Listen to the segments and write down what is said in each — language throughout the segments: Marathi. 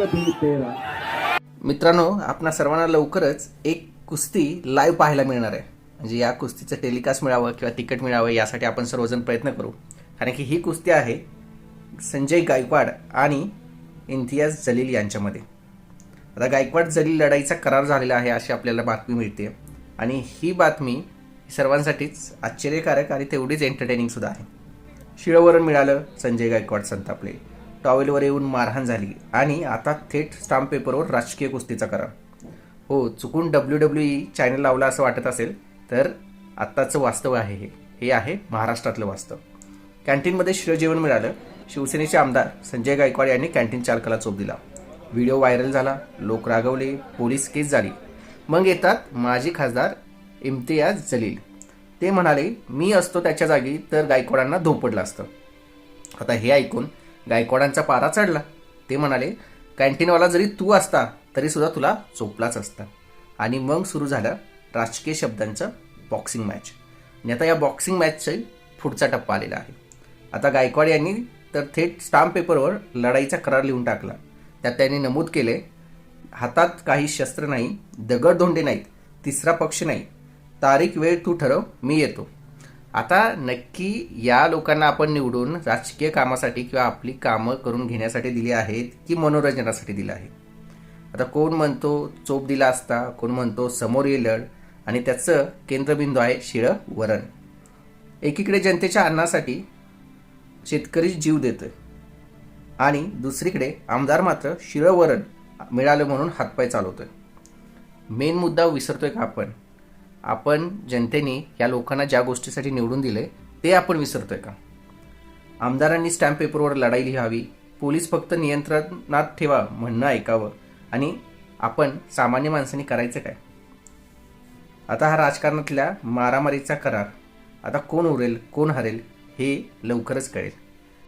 वक्त तेरा मित्रांनो आपणा सर्वांना लवकरच एक कुस्ती लाईव्ह पाहायला मिळणार आहे. म्हणजे या कुस्तीचं टेलिकास्ट मिळावं किंवा तिकीट मिळावं यासाठी आपण सर्वजण प्रयत्न करू. कारण की ही कुस्ती आहे संजय गायकवाड आणि इम्तियाज जलील यांच्यामध्ये. आता गायकवाड जलील लढाईचा करार झालेला आहे अशी आपल्याला बातमी मिळते. आणि ही बातमी सर्वांसाठीच आश्चर्यकारक आणि तेवढीच एंटरटेनिंग सुद्धा आहे. शिळवरण मिळालं संजय गायकवाड संतापले. टॉवेलवर येऊन मारहाण झाली आणि आता थेट स्टाम्प पेपरवर राजकीय कुस्तीचा करार. हो चुकून डब्ल्यू डब्ल्यू ई चॅनल लावला असं वाटत असेल तर आत्ताचं वास्तव आहे हे. हे आहे महाराष्ट्रातलं वास्तव. कॅन्टीनमध्ये शिवजेवण मिळालं. शिवसेनेचे आमदार संजय गायकवाड यांनी कॅन्टीन चालकाला चोप दिला. व्हिडिओ व्हायरल झाला लोक रागवले पोलीस केस झाली. मग येतात माजी खासदार इम्तियाज जलील. ते म्हणाले मी असतो त्याच्या जागी तर गायकवाडांना धोपडलं असतं. आता हे ऐकून गायकवाडांचा पारा चढला. ते म्हणाले कॅन्टीनवाला जरी तू असता तरी सुद्धा तुला चोपलाच असता. आणि मग सुरू झालं राजकीय शब्दांचं बॉक्सिंग मॅच आणि आता या बॉक्सिंग मॅचचा पुढचा टप्पा आलेला आहे. आता गायकवाड यांनी तर थेट स्टाम्प पेपरवर लढाईचा करार लिहून टाकला. त्यात त्यांनी नमूद केले हातात काही शस्त्र नाही दगडधोंडे नाहीत तिसरा पक्ष नाही. तारीख वेळ तू ठरव मी येतो. आता नक्की या लोकांना आपण निवडून राजकीय कामासाठी किंवा आपली कामं करून घेण्यासाठी दिली आहेत की मनोरंजनासाठी दिलं आहे आता कोण म्हणतो चोप दिला असता कोण म्हणतो समोर ये लढ आणि त्याचं केंद्रबिंदू आहे शिळं वरण. एकीकडे जनतेच्या अन्नासाठी शेतकरी जीव देतोय आणि दुसरीकडे आमदार मात्र शिळं वरण मिळालं म्हणून हातपाय चालवतोय. मेन मुद्दा विसरतोय का आपण? आपण जनतेने या लोकांना ज्या गोष्टीसाठी निवडून दिले ते आपण विसरतोय का? आमदारांनी स्टॅम्प पेपरवर लढाई लिहावी पोलीस फक्त नियंत्रणात ठेवा म्हणणं ऐकावं आणि आपण सामान्य माणसांनी करायचं काय? आता हा राजकारणातल्या मारामारीचा करार आता कोण उरेल कोण हरेल हे लवकरच कळेल.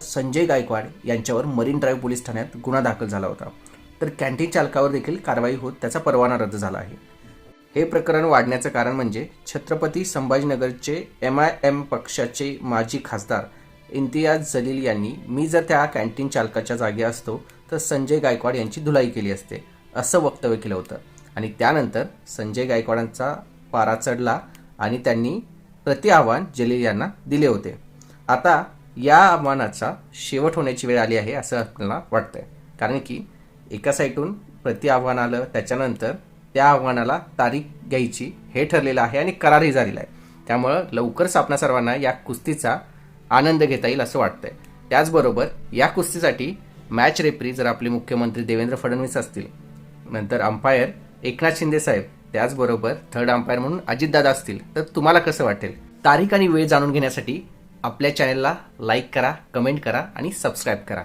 संजय गायकवाड यांच्यावर मरीन ड्राईव्ह पोलीस ठाण्यात गुन्हा दाखल झाला होता. तर कॅन्टीन चालकावर देखील कारवाई होत त्याचा परवाना रद्द झाला आहे. हे प्रकरण वाढण्याचं कारण म्हणजे छत्रपती संभाजीनगरचे एम आय एम पक्षाचे माजी खासदार इम्तियाज जलील यांनी मी जर त्या कॅन्टीन चालकाच्या जागी असतो तर संजय गायकवाड यांची धुलाई केली असते असं वक्तव्य केलं होतं. आणि त्यानंतर संजय गायकवाडांचा पारा चढला आणि त्यांनी प्रति आव्हान जलील यांना दिले होते. आता या आव्हानाचा शेवट होण्याची वेळ आली आहे असं आपल्याला वाटतंय. कारण की एका साईडून प्रति आव्हान आलं त्याच्यानंतर त्या आव्हानाला तारीख घ्यायची. हे ठरलेलं आहे आणि करारही झालेला आहे. त्यामुळं लवकरच आपणा सर्वांना या कुस्तीचा आनंद घेता येईल असं वाटतंय. त्याचबरोबर या कुस्तीसाठी मॅच रेफरी जर आपले मुख्यमंत्री देवेंद्र फडणवीस असतील नंतर अंपायर एकनाथ शिंदे साहेब त्याचबरोबर थर्ड अंपायर म्हणून अजितदादा असतील तर तुम्हाला कसं वाटेल? तारीख आणि वेळ जाणून घेण्यासाठी आपल्या चॅनलला लाईक करा कमेंट करा आणि सबस्क्राईब करा.